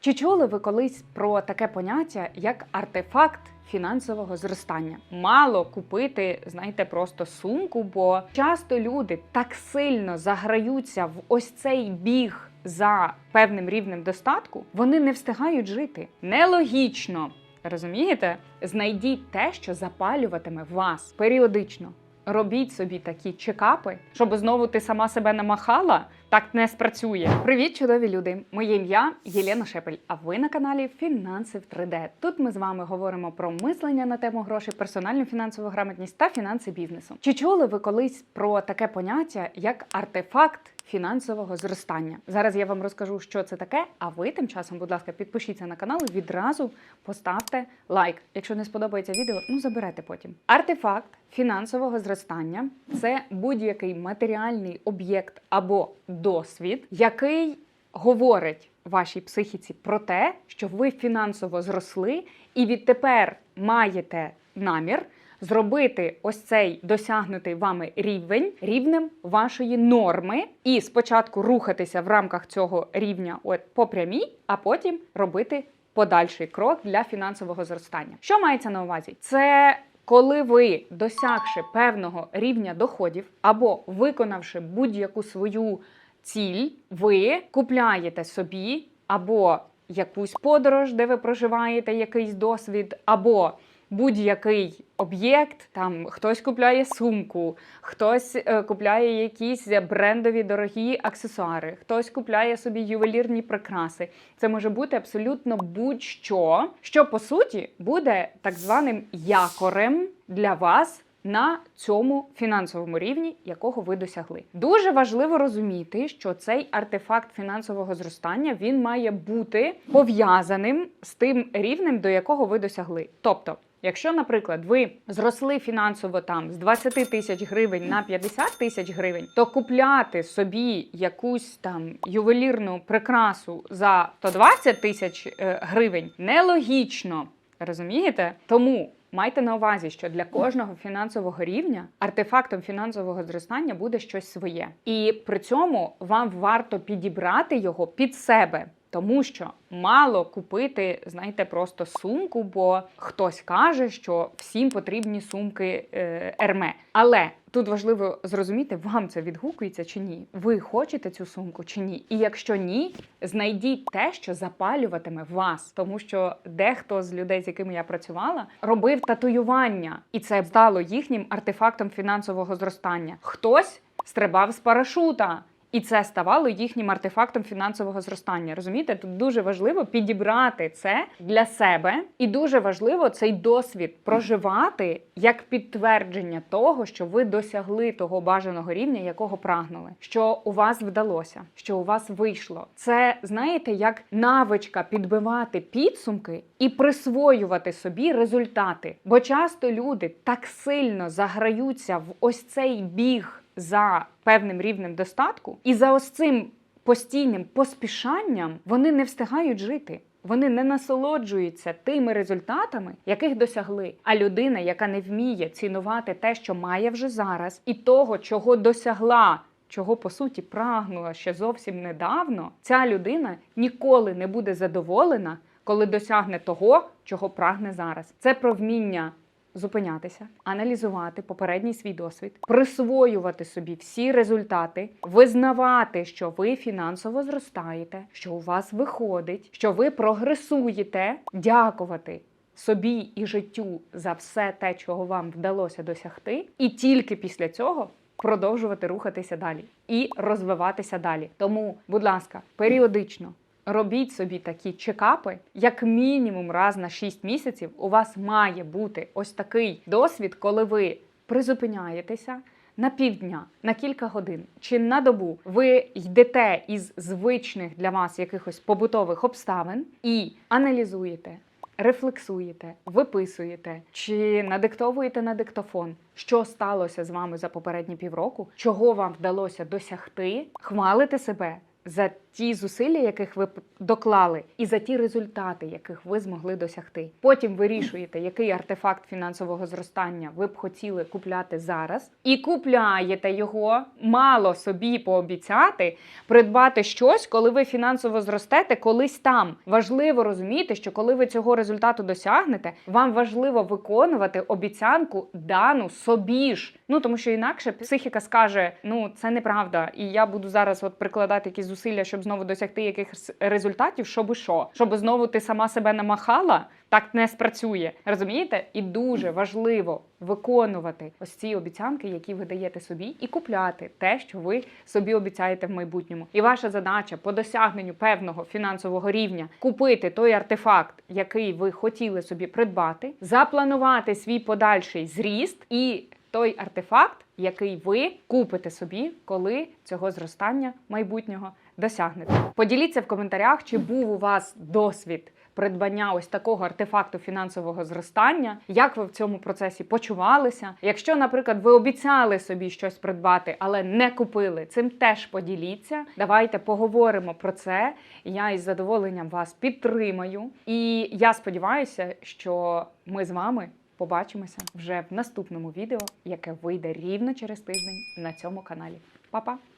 Чи чули ви колись про таке поняття як артефакт фінансового зростання? Мало купити, знаєте, просто сумку, бо часто люди так сильно заграються в ось цей біг за певним рівнем достатку, вони не встигають жити. Нелогічно. Розумієте? Знайдіть те, що запалюватиме вас періодично. Робіть собі такі чекапи, щоб знову ти сама себе намахала. Так не спрацює. Привіт, чудові люди! Моє ім'я Єлена Шепель. А ви на каналі Фінанси в 3D. Тут ми з вами говоримо про мислення на тему грошей, персональну фінансову грамотність та фінанси бізнесу. Чи чули ви колись про таке поняття як артефакт? Фінансового зростання. Зараз я вам розкажу, що це таке. А ви тим часом, будь ласка, підпишіться на канал і відразу поставте лайк. Якщо не сподобається відео, ну заберете потім. Артефакт фінансового зростання це будь-який матеріальний об'єкт або досвід, який говорить вашій психіці про те, що ви фінансово зросли, і відтепер маєте намір зробити ось цей досягнутий вами рівень рівнем вашої норми, і спочатку рухатися в рамках цього рівня от по прямій, а потім робити подальший крок для фінансового зростання. Що мається на увазі? Це коли ви, досягши певного рівня доходів або виконавши будь-яку свою ціль, ви купляєте собі або якусь подорож, де ви проживаєте якийсь досвід, або будь-який об'єкт. Там хтось купляє сумку, хтось е, купляє якісь брендові дорогі аксесуари, хтось купляє собі ювелірні прикраси. Це може бути абсолютно будь-що, що по суті буде так званим якорем для вас. На цьому фінансовому рівні, якого ви досягли, дуже важливо розуміти, що цей артефакт фінансового зростання він має бути пов'язаним з тим рівнем, до якого ви досягли. Тобто, Якщо, наприклад, ви зросли фінансово там з 20 тисяч гривень на 50 тисяч гривень, то купляти собі якусь там ювелірну прикрасу за 120 тисяч е, гривень нелогічно. Розумієте? Тому майте на увазі, що для кожного фінансового рівня артефактом фінансового зростання буде щось своє, і при цьому вам варто підібрати його під себе. Тому що мало купити, знаєте, просто сумку, бо хтось каже, що всім потрібні сумки Ерме. Але тут важливо зрозуміти, вам це відгукується чи ні. Ви хочете цю сумку чи ні? І якщо ні, знайдіть те, що запалюватиме вас, тому що дехто з людей, з якими я працювала, робив татуювання, і це стало їхнім артефактом фінансового зростання. Хтось стрибав з парашута. І це ставало їхнім артефактом фінансового зростання. Розумієте, тут дуже важливо підібрати це для себе, і дуже важливо цей досвід проживати як підтвердження того, що ви досягли того бажаного рівня, якого прагнули, що у вас вдалося, що у вас вийшло. Це знаєте, як навичка підбивати підсумки і присвоювати собі результати. Бо часто люди так сильно заграються в ось цей біг за певним рівнем достатку, і за ось цим постійним поспішанням вони не встигають жити. Вони не насолоджуються тими результатами, яких досягли. А людина, яка не вміє цінувати те, що має вже зараз, і того, чого досягла. Чого по суті прагнула ще зовсім недавно, ця людина ніколи не буде задоволена, коли досягне того, чого прагне зараз. Це про вміння зупинятися, аналізувати попередній свій досвід, присвоювати собі всі результати, визнавати, що ви фінансово зростаєте, що у вас виходить, що ви прогресуєте, дякувати. Собі і життю за все те, чого вам вдалося досягти, і тільки після цього продовжувати рухатися далі і розвиватися далі. Тому, будь ласка, періодично робіть собі такі чекапи, як мінімум раз на 6 місяців. У вас має бути ось такий досвід, коли ви призупиняєтеся. На півдня, на кілька годин чи на добу ви йдете із звичних для вас якихось побутових обставин і аналізуєте, рефлексуєте, виписуєте чи надиктовуєте на диктофон, що сталося з вами за попередні півроку, чого вам вдалося досягти, хвалите себе за ті зусилля, яких ви доклали, і за ті результати, яких ви змогли досягти. Потім вирішуєте, який артефакт фінансового зростання ви б хотіли купляти зараз, і купляєте його. Мало собі пообіцяти придбати щось, коли ви фінансово зростете колись там. Важливо розуміти, що коли ви цього результату досягнете, вам важливо виконувати обіцянку дану собі ж. Ну тому що інакше психіка скаже: ну це неправда, і я буду зараз от прикладати якісь зусилля, щоб знову досягти якихось результатів, щоб що, щоб знову ти сама себе намахала. Так не спрацює, розумієте? І дуже важливо виконувати ось ці обіцянки, які ви даєте собі, і купляти те, що ви собі обіцяєте в майбутньому. І ваша задача по досягненню певного фінансового рівня купити той артефакт, який ви хотіли собі придбати, запланувати свій подальший зріст і той артефакт, який ви купите собі, коли цього зростання майбутнього досягнете. Поділіться в коментарях, чи був у вас досвід придбання ось такого артефакту фінансового зростання, як ви в цьому процесі почувалися. Якщо, наприклад, ви обіцяли собі щось придбати, але не купили, цим теж поділіться. Давайте поговоримо про це. Я із задоволенням вас підтримаю. І я сподіваюся, що ми з вами побачимося вже в наступному відео, яке вийде рівно через тиждень на цьому каналі. Па-па!